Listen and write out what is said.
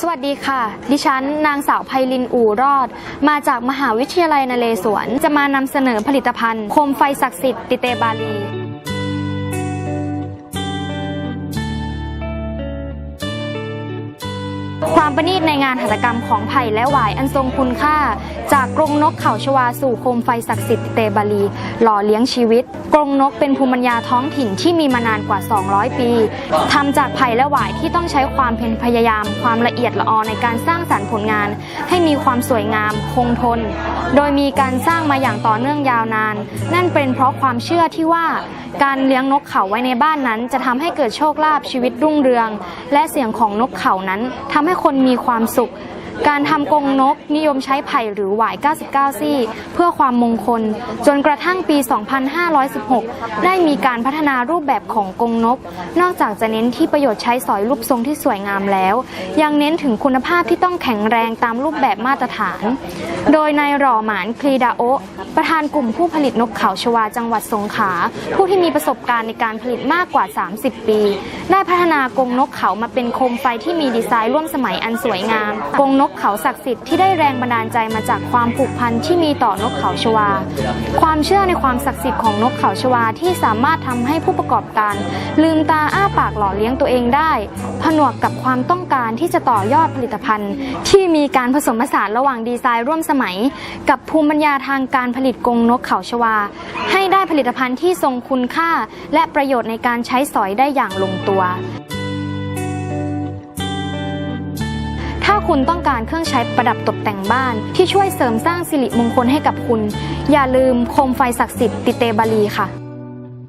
สวัสดีค่ะ ดิฉัน นางสาวไพลินอู่รอด มาจากมหาวิทยาลัยนเรศวร จะมานำเสนอผลิตภัณฑ์โคมไฟศักดิ์สิทธิ์ติเตบาลี ความประณีตในงานหัตถกรรมของไผ่และหวายอันทรงคุณค่า จากกรงนกเขาชวาสู่โคมไฟศักดิ์สิทธิ์ติเตบาลี หล่อเลี้ยงชีวิต กรงนกเป็นภูมิปัญญาท้องถิ่นที่มีมานานกว่า 200 ปีทำจากไผ่และหวายที่ต้องใช้ความเพียรพยายาม ความละเอียดละออในการสร้างสรรค์ผลงาน ให้มีความสวยงาม คงทน โดยมีการสร้างมาอย่างต่อเนื่องยาวนาน นั่นเป็นเพราะความเชื่อที่ว่า การเลี้ยงนกเขาไว้ในบ้านนั้น จะทำให้เกิดโชคลาภชีวิตรุ่งเรือง และเสียงของนกเขานั้นทำให้คนมีความสุข การทำกรงนกนิยมใช้ไผ่หรือหวาย 99 ซี่ เพื่อความมงคล จนกระทั่งปี 2516 ได้มีการพัฒนารูปแบบของกรงนก นอกจากจะเน้นที่ประโยชน์ใช้สอยรูปทรงที่สวยงามแล้ว ยังเน้นถึงคุณภาพที่ต้องแข็งแรงตามรูปแบบมาตรฐาน โดยนายหล่อหมานคลีดาโอประธานกลุ่มผู้ผลิตนกเขาชวาจังหวัดสงขลาผู้ที่มีประสบการณ์ในการผลิตมากกว่า 30 ปี ได้พัฒนากรงนกเขามาเป็นโคมไฟที่มีดีไซน์ร่วมสมัยอันสวยงามกรงนกเขาศักดิ์สิทธิ์ที่ได้แรงบันดาลใจมาจากความผูกพันที่มีต่อนกเขาชวา ความเชื่อในความศักดิ์สิทธิ์ของนกเขาชวาที่สามารถทำให้ผู้ประกอบการ ลืมตาอ้าปากหล่อเลี้ยงตัวเองได้ ผนวกกับความต้องการที่จะต่อยอดผลิตภัณฑ์ ที่มีการผสมผสานระหว่างดีไซน์ร่วมสมัย กับภูมิปัญญาทางการผลิตกรงนกเขาชวา ให้ได้ผลิตภัณฑ์ที่ทรงคุณค่า และประโยชน์ในการใช้สอยได้อย่างลงตัว ถ้าคุณต้องการเครื่องใช้ประดับตกแต่งบ้าน ที่ช่วยเสริมสร้างสิริมงคลให้กับคุณ อย่าลืมโคมไฟศักดิ์สิทธิ์ติเตบาลีค่ะ